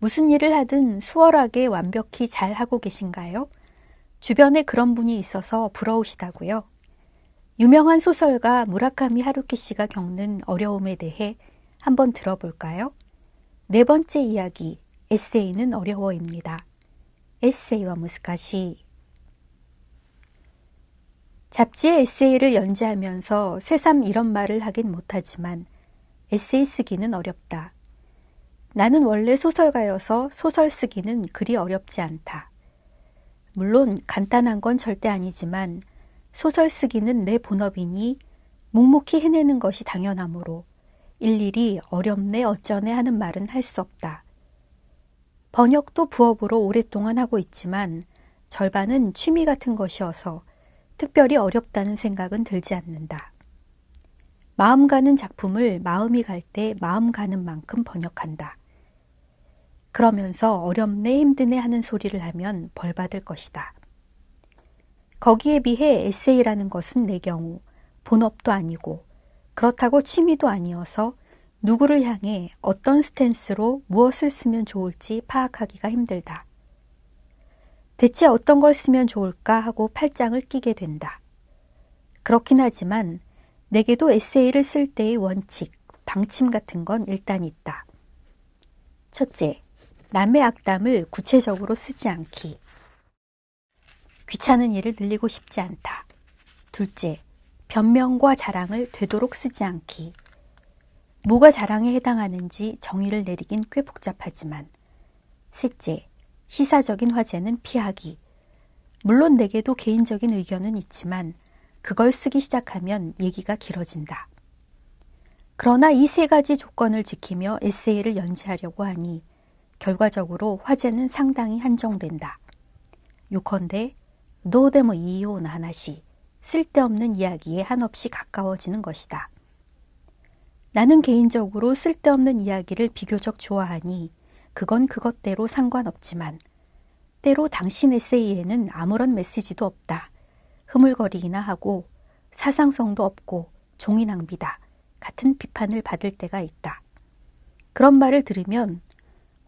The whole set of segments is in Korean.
무슨 일을 하든 수월하게 완벽히 잘 하고 계신가요? 주변에 그런 분이 있어서 부러우시다고요? 유명한 소설가 무라카미 하루키 씨가 겪는 어려움에 대해 한번 들어볼까요? 네 번째 이야기, 에세이는 어려워입니다. 에세이와 무스카시. 잡지의 에세이를 연재하면서 새삼 이런 말을 하긴 못하지만 에세이 쓰기는 어렵다. 나는 원래 소설가여서 소설 쓰기는 그리 어렵지 않다. 물론 간단한 건 절대 아니지만 소설 쓰기는 내 본업이니 묵묵히 해내는 것이 당연하므로 일일이 어렵네 어쩌네 하는 말은 할 수 없다. 번역도 부업으로 오랫동안 하고 있지만 절반은 취미 같은 것이어서 특별히 어렵다는 생각은 들지 않는다. 마음 가는 작품을 마음이 갈 때 마음 가는 만큼 번역한다. 그러면서 어렵네 힘드네 하는 소리를 하면 벌 받을 것이다. 거기에 비해 에세이라는 것은 내 경우 본업도 아니고 그렇다고 취미도 아니어서 누구를 향해 어떤 스탠스로 무엇을 쓰면 좋을지 파악하기가 힘들다. 대체 어떤 걸 쓰면 좋을까 하고 팔짱을 끼게 된다. 그렇긴 하지만 내게도 에세이를 쓸 때의 원칙, 방침 같은 건 일단 있다. 첫째, 남의 악담을 구체적으로 쓰지 않기. 귀찮은 일을 늘리고 싶지 않다. 둘째, 변명과 자랑을 되도록 쓰지 않기. 뭐가 자랑에 해당하는지 정의를 내리긴 꽤 복잡하지만. 셋째, 시사적인 화제는 피하기. 물론 내게도 개인적인 의견은 있지만 그걸 쓰기 시작하면 얘기가 길어진다. 그러나 이 세 가지 조건을 지키며 에세이를 연재하려고 하니 결과적으로 화제는 상당히 한정된다. 요컨대 노데모 이요 나나시 쓸데없는 이야기에 한없이 가까워지는 것이다. 나는 개인적으로 쓸데없는 이야기를 비교적 좋아하니 그건 그것대로 상관없지만 때로 당신 에세이에는 아무런 메시지도 없다. 흐물거리기나 하고 사상성도 없고 종이 낭비다. 같은 비판을 받을 때가 있다. 그런 말을 들으면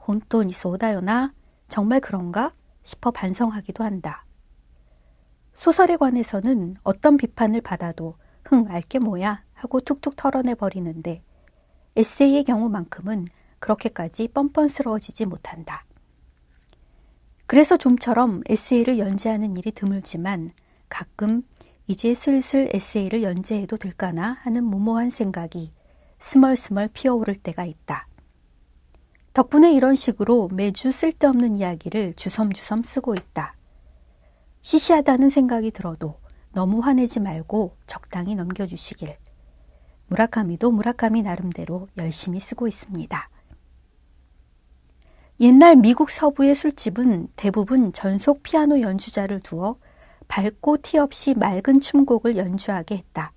혼돈이 쏟아요나 정말 그런가 싶어 반성하기도 한다. 소설에 관해서는 어떤 비판을 받아도 흥 알게 뭐야 하고 툭툭 털어내 버리는데 에세이의 경우만큼은 그렇게까지 뻔뻔스러워지지 못한다. 그래서 좀처럼 에세이를 연재하는 일이 드물지만 가끔 이제 슬슬 에세이를 연재해도 될까나 하는 무모한 생각이 스멀스멀 피어오를 때가 있다. 덕분에 이런 식으로 매주 쓸데없는 이야기를 주섬주섬 쓰고 있다. 시시하다는 생각이 들어도 너무 화내지 말고 적당히 넘겨주시길. 무라카미도 무라카미 나름대로 열심히 쓰고 있습니다. 옛날 미국 서부의 술집은 대부분 전속 피아노 연주자를 두어 밝고 티 없이 맑은 춤곡을 연주하게 했다.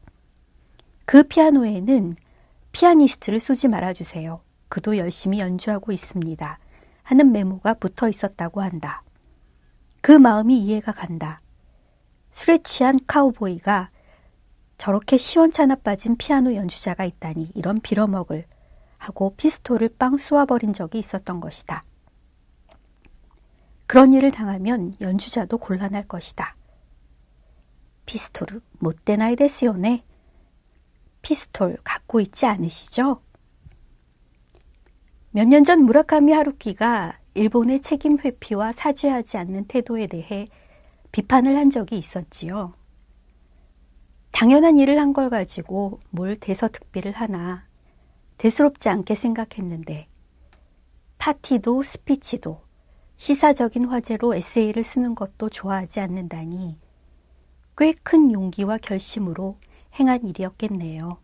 그 피아노에는 피아니스트를 쏘지 말아주세요. 그도 열심히 연주하고 있습니다. 하는 메모가 붙어 있었다고 한다. 그 마음이 이해가 간다. 술에 취한 카우보이가 저렇게 시원찮아 빠진 피아노 연주자가 있다니 이런 빌어먹을 하고 피스톨을 빵 쏘아버린 적이 있었던 것이다. 그런 일을 당하면 연주자도 곤란할 것이다. 피스톨을 못되나이 데스요네. 피스톨 갖고 있지 않으시죠? 몇 년 전 무라카미 하루키가 일본의 책임 회피와 사죄하지 않는 태도에 대해 비판을 한 적이 있었지요. 당연한 일을 한 걸 가지고 뭘 대서특비를 하나 대수롭지 않게 생각했는데 파티도 스피치도 시사적인 화제로 에세이를 쓰는 것도 좋아하지 않는다니 꽤 큰 용기와 결심으로 행한 일이었겠네요.